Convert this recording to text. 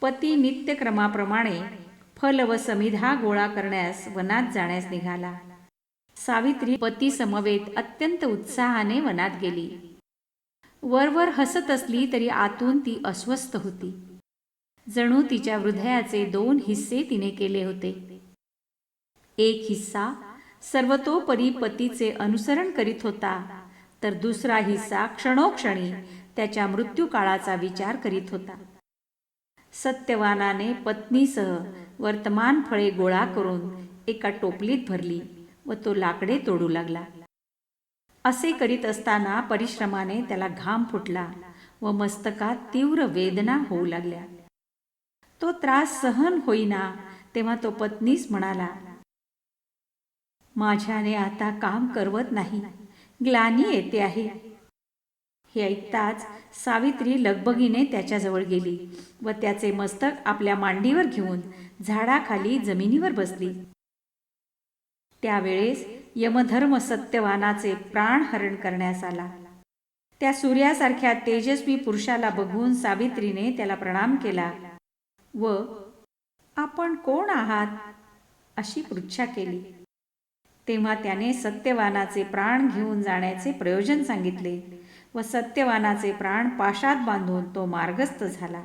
पती नित्यक्रमाप्रमाणे फल व समिधा गोळा करण्यास वनात जाण्यास निघाला. सावित्री पती समवेत अत्यंत उत्साहाने वनात गेली. वरवर हसत असली तरी आतून ती अस्वस्थ होती. जणू तिच्या हृदयाचे दोन हिस्से तिने केले होते. एक हिस्सा सर्वतोपरी पतीचे अनुसरण करीत होता तर दुसरा हिस्सा क्षणोक्षणी त्याच्या मृत्यूकाळाचा विचार करीत होता. सत्यवानाने पत्नीसह वर्तमान फळे गोळा करून एका टोपलीत भरली व तो लाकडे तोडू लागला. असे करीत असताना परिश्रमाने त्याला घाम फुटला व मस्तकात तीव्र वेदना होऊ लागल्या. तो त्रास सहन होईना तेव्हा तो पत्नीस म्हणाला माझ्याने आता काम करवत नाही. ग्लानी येते आहे. हे ऐकताच सावित्री लगबगीने त्याच्याजवळ गेली व त्याचे मस्तक आपल्या मांडीवर घेऊन झाडाखाली जमिनीवर बसली. त्यावेळेस यमधर्म सत्यवानाचे प्राणहरण करण्यास आला. त्या सूर्यासारख्या तेजस्वी पुरुषाला बघून सावित्रीने त्याला प्रणाम केला व आपण कोण आहात? अशी पृच्छा केली. तेव्हा त्याने सत्यवानाचे प्राण घेऊन जाण्याचे प्रयोजन सांगितले. व सत्यवानाचे प्राण पाशात बांधून तो मार्गस्थ झाला.